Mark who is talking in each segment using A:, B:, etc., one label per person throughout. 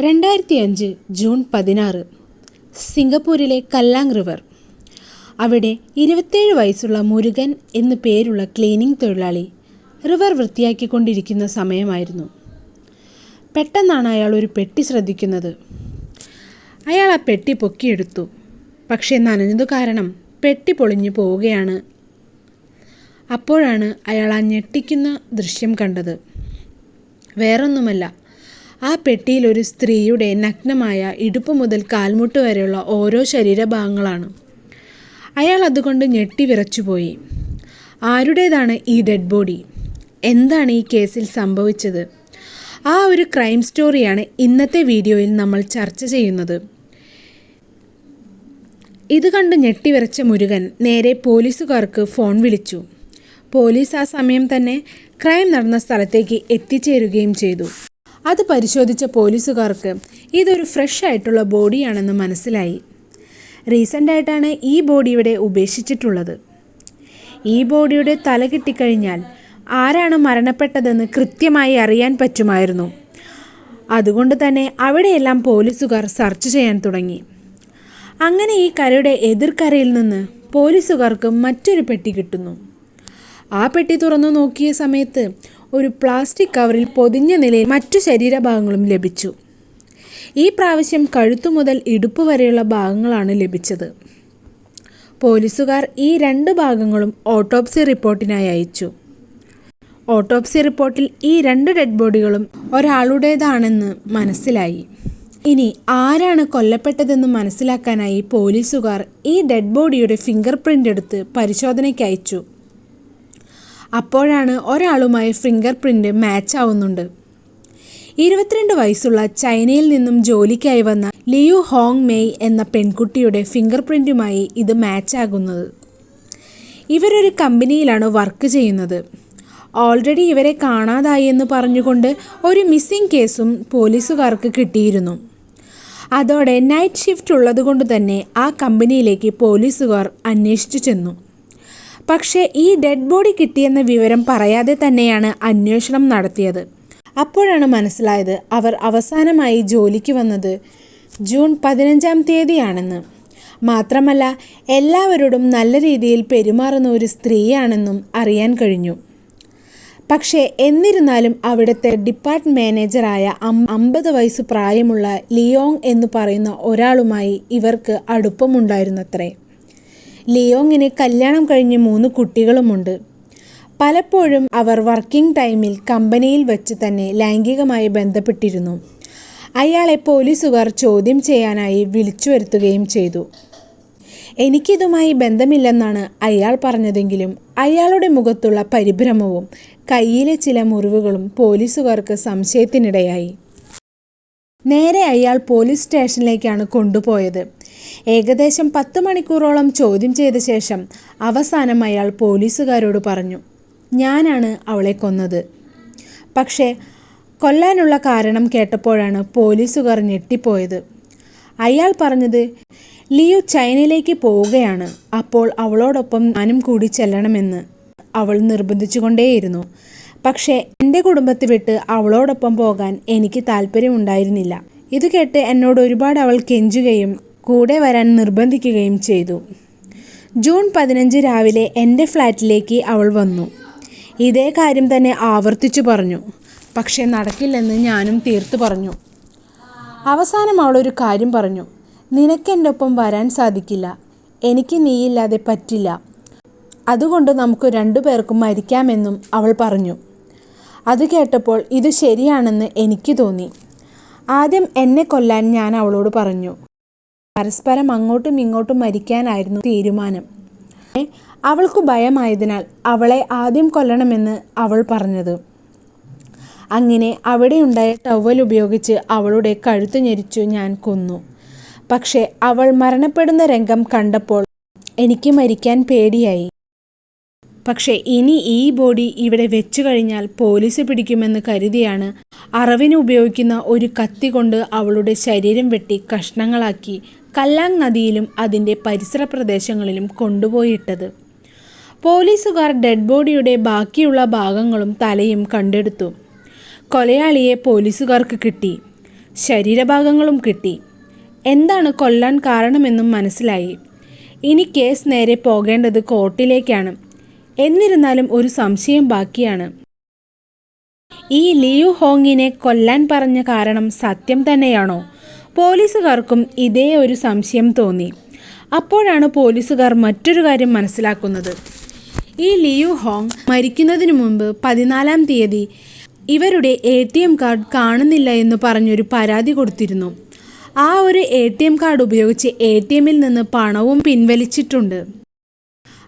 A: രണ്ടായിരത്തി അഞ്ച് ജൂൺ പതിനാറ് സിംഗപ്പൂരിലെ കല്ലാങ് റിവർ. അവിടെ ഇരുപത്തേഴ് വയസ്സുള്ള മുരുകൻ എന്നു പേരുള്ള ക്ലീനിംഗ് തൊഴിലാളി റിവർ വൃത്തിയാക്കിക്കൊണ്ടിരിക്കുന്ന സമയമായിരുന്നു. പെട്ടെന്നാണ് അയാൾ ഒരു പെട്ടി ശ്രദ്ധിക്കുന്നത്. അയാൾ ആ പെട്ടി പൊക്കിയെടുത്തു. പക്ഷേ നനഞ്ഞതു കാരണം പെട്ടി പൊളിഞ്ഞു പോവുകയാണ്. അപ്പോഴാണ് അയാൾ ആ ഞെട്ടിക്കുന്ന ദൃശ്യം കണ്ടത്. വേറൊന്നുമല്ല ആ പെട്ടിയിൽ ഒരു സ്ത്രീയുടെ നഗ്നമായ ഇടുപ്പ് മുതൽ കാൽമുട്ട് വരെയുള്ള ഓരോ ശരീരഭാഗങ്ങളാണ്. അയാൾ അതുകൊണ്ട് ഞെട്ടി വിറച്ചുപോയി. ആരുടേതാണ് ഈ ഡെഡ് ബോഡി? എന്താണ് ഈ കേസിൽ സംഭവിച്ചത്? ആ ഒരു ക്രൈം സ്റ്റോറിയാണ് ഇന്നത്തെ വീഡിയോയിൽ നമ്മൾ ചർച്ച ചെയ്യുന്നത് ഇത് കണ്ട് ഞെട്ടിവിറച്ച മുരുകൻ നേരെ പോലീസുകാർക്ക് ഫോൺ വിളിച്ചു. പോലീസ് ആ സമയം തന്നെ ക്രൈം നടന്ന സ്ഥലത്തേക്ക് എത്തിച്ചേരുകയും ചെയ്തു. അത് പരിശോധിച്ച പോലീസുകാർക്ക് ഇതൊരു ഫ്രഷ് ആയിട്ടുള്ള ബോഡിയാണെന്ന് മനസ്സിലായി. റീസെന്റായിട്ടാണ് ഈ ബോഡി ഇവിടെ ഉപേക്ഷിച്ചിട്ടുള്ളത്. ഈ ബോഡിയുടെ തല കിട്ടിക്കഴിഞ്ഞാൽ ആരാണ് മരണപ്പെട്ടതെന്ന് കൃത്യമായി അറിയാൻ പറ്റുമായിരുന്നു. അതുകൊണ്ട് തന്നെ അവിടെയെല്ലാം പോലീസുകാർ സെർച്ച് ചെയ്യാൻ തുടങ്ങി. അങ്ങനെ ഈ കരയുടെ എതിർക്കരയിൽ നിന്ന് പോലീസുകാർക്ക് മറ്റൊരു പെട്ടി കിട്ടുന്നു. ആ പെട്ടി തുറന്നു നോക്കിയ സമയത്ത് ഒരു പ്ലാസ്റ്റിക് കവറിൽ പൊതിഞ്ഞ നിലയിൽ മറ്റു ശരീരഭാഗങ്ങളും ലഭിച്ചു. ഈ പ്രാവശ്യം കഴുത്തു മുതൽ ഇടുപ്പ് വരെയുള്ള ഭാഗങ്ങളാണ് ലഭിച്ചത്. പോലീസുകാർ ഈ രണ്ട് ഭാഗങ്ങളും ഓട്ടോപ്സി റിപ്പോർട്ടിനായി അയച്ചു. ഓട്ടോപ്സി റിപ്പോർട്ടിൽ ഈ രണ്ട് ഡെഡ് ബോഡികളും ഒരാളുടേതാണെന്ന് മനസ്സിലായി. ഇനി ആരാണ് കൊല്ലപ്പെട്ടതെന്ന് മനസ്സിലാക്കാനായി പോലീസുകാർ ഈ ഡെഡ് ബോഡിയുടെ ഫിംഗർ പ്രിന്റ് എടുത്ത് പരിശോധനയ്ക്ക് അയച്ചു. അപ്പോഴാണ് ഒരാളുമായി ഫിംഗർ പ്രിന്റ് മാച്ച് ആവുന്നുണ്ട്. ഇരുപത്തിരണ്ട് വയസ്സുള്ള ചൈനയിൽ നിന്നും ജോലിക്കായി വന്ന ലിയു ഹോങ് മെയ് എന്ന പെൺകുട്ടിയുടെ ഫിംഗർ പ്രിന്റുമായി ഇത് മാച്ച് ആകുന്നത്. ഇവരൊരു കമ്പനിയിലാണ് വർക്ക് ചെയ്യുന്നത്. ഓൾറെഡി ഇവരെ കാണാതായി എന്ന് പറഞ്ഞുകൊണ്ട് ഒരു മിസ്സിംഗ് കേസും പോലീസുകാർക്ക് കിട്ടിയിരുന്നു. അതോടെ നൈറ്റ് ഷിഫ്റ്റ് ഉള്ളതുകൊണ്ട് തന്നെ ആ കമ്പനിയിലേക്ക് പോലീസുകാർ അന്വേഷിച്ചു ചെന്നു. പക്ഷേ ഈ ഡെഡ് ബോഡി കിട്ടിയെന്ന വിവരം പറയാതെ തന്നെയാണ് അന്വേഷണം നടത്തിയത്. അപ്പോഴാണ് മനസ്സിലായത് അവർ അവസാനമായി ജോലിക്ക് വന്നത് ജൂൺ പതിനഞ്ചാം തീയതിയാണെന്ന്. മാത്രമല്ല എല്ലാവരോടും നല്ല രീതിയിൽ പെരുമാറുന്ന ഒരു സ്ത്രീയാണെന്നും അറിയാൻ കഴിഞ്ഞു. പക്ഷേ എന്നിരുന്നാലും അവിടുത്തെ ഡിപ്പാർട്ട് മാനേജറായ അമ്പത് വയസ്സ് പ്രായമുള്ള ലിയോങ് എന്ന് പറയുന്ന ഒരാളുമായി ഇവർക്ക് അടുപ്പമുണ്ടായിരുന്നത്രേ. ലിയോങ്ങിന് കല്യാണം കഴിഞ്ഞ് മൂന്ന് കുട്ടികളുമുണ്ട്. പലപ്പോഴും അവർ വർക്കിംഗ് ടൈമിൽ കമ്പനിയിൽ വെച്ച് തന്നെ ലൈംഗികമായി ബന്ധപ്പെട്ടിരുന്നു. അയാളെ പോലീസുകാർ ചോദ്യം ചെയ്യാനായി വിളിച്ചു വരുത്തുകയും ചെയ്തു. എനിക്കിതുമായി ബന്ധമില്ലെന്നാണ് അയാൾ പറഞ്ഞതെങ്കിലും അയാളുടെ മുഖത്തുള്ള പരിഭ്രമവും കയ്യിലെ ചില മുറിവുകളും പോലീസുകാർക്ക് സംശയത്തിനിടയായി. നേരെ അയാൾ പോലീസ് സ്റ്റേഷനിലേക്കാണ് കൊണ്ടുപോയത്. ഏകദേശം പത്ത് മണിക്കൂറോളം ചോദ്യം ചെയ്ത ശേഷം അവസാനം അയാൾ പോലീസുകാരോട് പറഞ്ഞു ഞാനാണ് അവളെ കൊന്നത്. പക്ഷേ കൊല്ലാനുള്ള കാരണം കേട്ടപ്പോഴാണ് പോലീസുകാർ ഞെട്ടിപ്പോയത്. അയാൾ പറഞ്ഞത് ലിയു ചൈനയിലേക്ക് പോവുകയാണ് അപ്പോൾ അവളോടൊപ്പം ഞാനും കൂടി ചെല്ലണമെന്ന്. അവൾ നിർബന്ധിച്ചുകൊണ്ടേയിരുന്നു. പക്ഷേ എന്റെ കുടുംബത്തെ വിട്ട് അവളോടൊപ്പം പോകാൻ എനിക്ക് താല്പര്യമുണ്ടായിരുന്നില്ല. ഇത് കേട്ട് എന്നോട് ഒരുപാട് അവൾ കെഞ്ചുകയും കൂടെ വരാൻ നിർബന്ധിക്കുകയും ചെയ്തു. ജൂൺ പതിനഞ്ച് രാവിലെ എന്റെ ഫ്ലാറ്റിലേക്ക് അവൾ വന്നു. ഇതേ കാര്യം തന്നെ ആവർത്തിച്ചു പറഞ്ഞു. പക്ഷേ നടക്കില്ലെന്ന് ഞാനും തീർത്തു പറഞ്ഞു. അവസാനം അവളൊരു കാര്യം പറഞ്ഞു. നിനക്കെന്റെ ഒപ്പം വരാൻ സാധിക്കില്ല. എനിക്ക് നീയില്ലാതെ പറ്റില്ല. അതുകൊണ്ട് നമുക്ക് രണ്ടു പേർക്കും മരിക്കാമെന്നും അവൾ പറഞ്ഞു. അത് കേട്ടപ്പോൾ ഇത് ശരിയാണെന്ന് എനിക്ക് തോന്നി. ആദ്യം എന്നെ കൊല്ലാൻ ഞാൻ അവളോട് പറഞ്ഞു. പരസ്പരം അങ്ങോട്ടും ഇങ്ങോട്ടും മരിക്കാനായിരുന്നു തീരുമാനം. അവൾക്ക് ഭയമായതിനാൽ അവളെ ആദ്യം കൊല്ലണമെന്ന് അവൾ പറഞ്ഞത്. അങ്ങനെ അവിടെയുണ്ടായ ടവൽ ഉപയോഗിച്ച് അവളുടെ കഴുത്ത് ഞെരിച്ചു ഞാൻ കൊന്നു. പക്ഷേ അവൾ മരണപ്പെടുന്ന രംഗം കണ്ടപ്പോൾ എനിക്ക് മരിക്കാൻ പേടിയായി. പക്ഷേ ഇനി ഈ ബോഡി ഇവിടെ വെച്ചു കഴിഞ്ഞാൽ പോലീസ് പിടിക്കുമെന്ന് കരുതിയാണ് അറവിന് ഉപയോഗിക്കുന്ന ഒരു കത്തി കൊണ്ട് അവളുടെ ശരീരം വെട്ടി കഷ്ണങ്ങളാക്കി കല്ലാങ് നദിയിലും അതിന്റെ പരിസര പ്രദേശങ്ങളിലും കൊണ്ടുപോയിട്ടത്. പോലീസുകാർ ഡെഡ് ബോഡിയുടെ ബാക്കിയുള്ള ഭാഗങ്ങളും തലയും കണ്ടെടുത്തു. കൊലയാളിയെ പോലീസുകാർക്ക് കിട്ടി. ശരീരഭാഗങ്ങളും കിട്ടി. എന്താണ് കൊല്ലാൻ കാരണമെന്നും മനസ്സിലായി. ഇനി കേസ് നേരെ പോകേണ്ടത് കോർട്ടിലേക്കാണ്. എന്നിരുന്നാലും ഒരു സംശയം ബാക്കിയാണ്. ഈ ലിയു ഹോങ്ങിനെ കൊല്ലാൻ പറഞ്ഞ കാരണം സത്യം തന്നെയാണോ? പോലീസുകാർക്കും ഇതേ ഒരു സംശയം തോന്നി. അപ്പോഴാണ് പോലീസുകാർ മറ്റൊരു കാര്യം മനസ്സിലാക്കുന്നത്. ഈ ലിയു ഹോങ് മരിക്കുന്നതിനു മുമ്പ് പതിനാലാം തീയതി ഇവരുടെ എ ടി എം കാർഡ് കാണുന്നില്ല എന്ന് പറഞ്ഞൊരു പരാതി കൊടുത്തിരുന്നു. ആ ഒരു എ ടി എം കാർഡ് ഉപയോഗിച്ച് എ ടി എമ്മിൽ നിന്ന് പണവും പിൻവലിച്ചിട്ടുണ്ട്.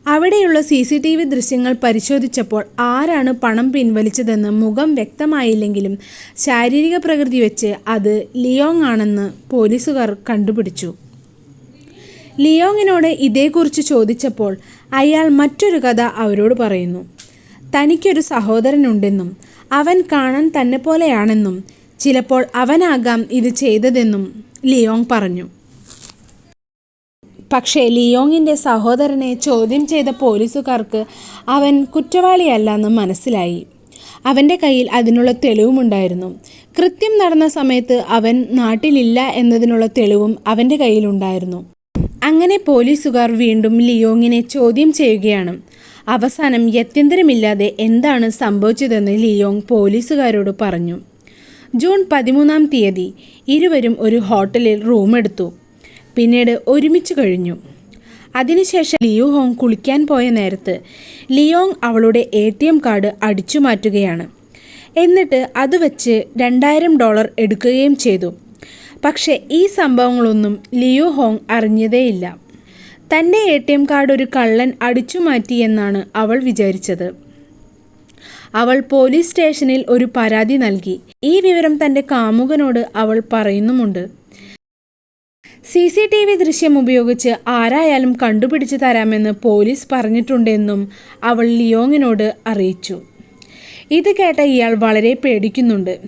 A: അവിടെയുള്ള സി സി ടി വി ദൃശ്യങ്ങൾ പരിശോധിച്ചപ്പോൾ ആരാണ് പണം പിൻവലിച്ചതെന്ന് മുഖം വ്യക്തമായില്ലെങ്കിലും ശാരീരിക പ്രകൃതി വെച്ച് അത് ലിയോങ് ആണെന്ന് പോലീസുകാർ കണ്ടുപിടിച്ചു. ലിയോങ്ങിനോട് ഇതേക്കുറിച്ച് ചോദിച്ചപ്പോൾ അയാൾ മറ്റൊരു കഥ അവരോട് പറയുന്നു. തനിക്കൊരു സഹോദരനുണ്ടെന്നും അവൻ കാണാൻ തന്നെ പോലെയാണെന്നും ചിലപ്പോൾ അവനാകാം ഇത് ചെയ്തതെന്നും ലിയോങ് പറഞ്ഞു. പക്ഷേ ലിയോങ്ങിന്റെ സഹോദരനെ ചോദ്യം ചെയ്ത പോലീസുകാർക്ക് അവൻ കുറ്റവാളിയല്ലെന്ന് മനസ്സിലായി. അവന്റെ കയ്യിൽ അതിനുള്ള തെളിവുമുണ്ടായിരുന്നു. കൃത്യം നടന്ന സമയത്ത് അവൻ നാട്ടിലില്ല എന്നതിനുള്ള തെളിവും അവന്റെ കയ്യിലുണ്ടായിരുന്നു. അങ്ങനെ പോലീസുകാർ വീണ്ടും ലിയോങ്ങിനെ ചോദ്യം ചെയ്യുകയാണ്. അവസാനം യത്യന്തരമില്ലാതെ എന്താണ് സംഭവിച്ചതെന്ന് ലിയോങ് പോലീസുകാരോട് പറഞ്ഞു. ജൂൺ പതിമൂന്നാം തീയതി ഇരുവരും ഒരു ഹോട്ടലിൽ റൂമെടുത്തു. പിന്നീട് ഒരുമിച്ച് കഴിഞ്ഞു. അതിനുശേഷം ലിയു ഹോങ് കുളിക്കാൻ പോയ നേരത്ത് ലിയോങ് അവളുടെ എ ടി എം കാർഡ് അടിച്ചു മാറ്റുകയാണ്. എന്നിട്ട് അത് വെച്ച് രണ്ടായിരം ഡോളർ എടുക്കുകയും ചെയ്തു. പക്ഷേ ഈ സംഭവങ്ങളൊന്നും ലിയു ഹോങ് അറിഞ്ഞതേയില്ല. തന്റെ എ ടി എം കാർഡ് ഒരു കള്ളൻ അടിച്ചു മാറ്റി എന്നാണ് അവൾ വിചാരിച്ചത്. അവൾ പോലീസ് സ്റ്റേഷനിൽ ഒരു പരാതി നൽകി. ഈ വിവരം തന്റെ കാമുകനോട് അവൾ പറയുന്നുമുണ്ട്. സി സി ടി വി ദൃശ്യം ഉപയോഗിച്ച് ആരായാലും കണ്ടുപിടിച്ചു തരാമെന്ന് പോലീസ് പറഞ്ഞിട്ടുണ്ടെന്നും അവൾ ലിയോങ്ങിനോട് അറിയിച്ചു. ഇത് കേട്ട ഇയാൾ വളരെ പേടിക്കുന്നുണ്ട്.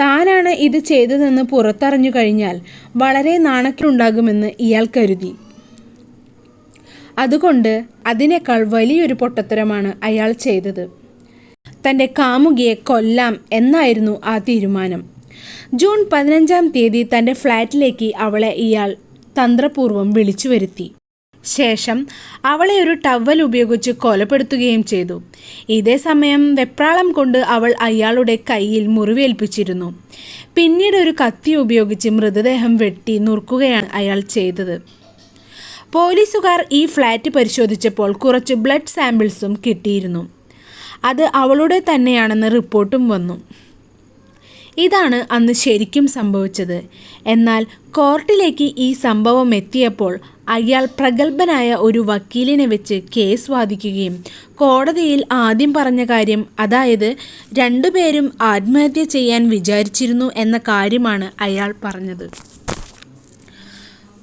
A: താനാണ് ഇത് ചെയ്തതെന്ന് പുറത്തറിഞ്ഞു കഴിഞ്ഞാൽ വളരെ നാണക്കുണ്ടാകുമെന്ന് ഇയാൾ കരുതി. അതുകൊണ്ട് അതിനേക്കാൾ വലിയൊരു പൊട്ടത്തരമാണ് അയാൾ ചെയ്തത്. തന്റെ കാമുകിയെ കൊല്ലാം എന്നായിരുന്നു ആ തീരുമാനം. ജൂൺ പതിനഞ്ചാം തീയതി തന്റെ ഫ്ലാറ്റിലേക്ക് അവളെ ഇയാൾ തന്ത്രപൂർവം വിളിച്ചു വരുത്തി. ശേഷം അവളെ ഒരു ടവൽ ഉപയോഗിച്ച് കൊലപ്പെടുത്തുകയും ചെയ്തു. ഇതേ സമയം വെപ്രാളം കൊണ്ട് അവൾ അയാളുടെ കയ്യിൽ മുറിവേൽപ്പിച്ചിരുന്നു. പിന്നീട് ഒരു കത്തി ഉപയോഗിച്ച് മൃതദേഹം വെട്ടി നുറുക്കുകയാണ് അയാൾ ചെയ്തത്. പോലീസുകാർ ഈ ഫ്ലാറ്റ് പരിശോധിച്ചപ്പോൾ കുറച്ച് ബ്ലഡ് സാമ്പിൾസും കിട്ടിയിരുന്നു. അത് അവളുടെ തന്നെയാണെന്ന് റിപ്പോർട്ടും വന്നു. ഇതാണ് അന്ന് ശരിക്കും സംഭവിച്ചത്. എന്നാൽ കോർട്ടിലേക്ക് ഈ സംഭവം എത്തിയപ്പോൾ അയാൾ പ്രഗത്ഭനായ ഒരു വക്കീലിനെ വെച്ച് കേസ് വാദിക്കുകയും കോടതിയിൽ ആദ്യം പറഞ്ഞ കാര്യം അതായത് രണ്ടുപേരും ആത്മഹത്യ ചെയ്യാൻ വിചാരിച്ചിരുന്നു എന്ന കാര്യമാണ് അയാൾ പറഞ്ഞത്.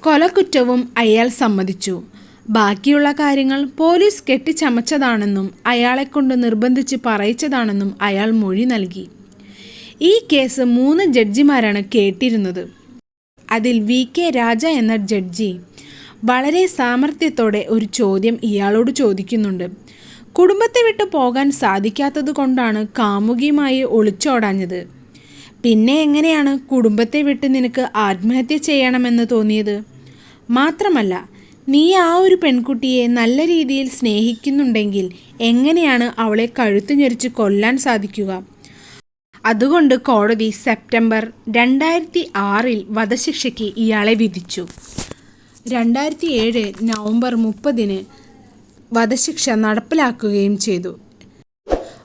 A: കൊലക്കുറ്റവും അയാൾ സമ്മതിച്ചു. ബാക്കിയുള്ള കാര്യങ്ങൾ പോലീസ് കെട്ടിച്ചമച്ചതാണെന്നും അയാളെക്കൊണ്ട് നിർബന്ധിച്ച് പറയിച്ചതാണെന്നും അയാൾ മൊഴി നൽകി. ഈ കേസ് മൂന്ന് ജഡ്ജിമാരാണ് കേട്ടിരുന്നത്. അതിൽ വി കെ രാജ എന്ന ജഡ്ജി വളരെ സാമർഥ്യത്തോടെ ഒരു ചോദ്യം ഇയാളോട് ചോദിക്കുന്നുണ്ട്. കുടുംബത്തെ വിട്ടു പോകാൻ സാധിക്കാത്തത് കൊണ്ടാണ് കാമുകിയുമായി ഒളിച്ചോടാഞ്ഞത്. പിന്നെ എങ്ങനെയാണ് കുടുംബത്തെ വിട്ട് നിനക്ക് ആത്മഹത്യ ചെയ്യണമെന്ന് തോന്നിയത്? മാത്രമല്ല നീ ആ ഒരു പെൺകുട്ടിയെ നല്ല രീതിയിൽ സ്നേഹിക്കുന്നുണ്ടെങ്കിൽ എങ്ങനെയാണ് അവളെ കഴുത്തു ഞെരിച്ച് കൊല്ലാൻ സാധിക്കുക? അതുകൊണ്ട് കോടതി സെപ്റ്റംബർ രണ്ടായിരത്തി ആറിൽ വധശിക്ഷയ്ക്ക് ഇയാളെ വിധിച്ചു. രണ്ടായിരത്തി ഏഴ് നവംബർ മുപ്പതിന് വധശിക്ഷ നടപ്പിലാക്കുകയും ചെയ്തു.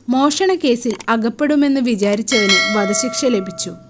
A: മോഷണ കേസിൽ അകപ്പെടുമെന്ന് വിചാരിച്ചവന് വധശിക്ഷ ലഭിച്ചു.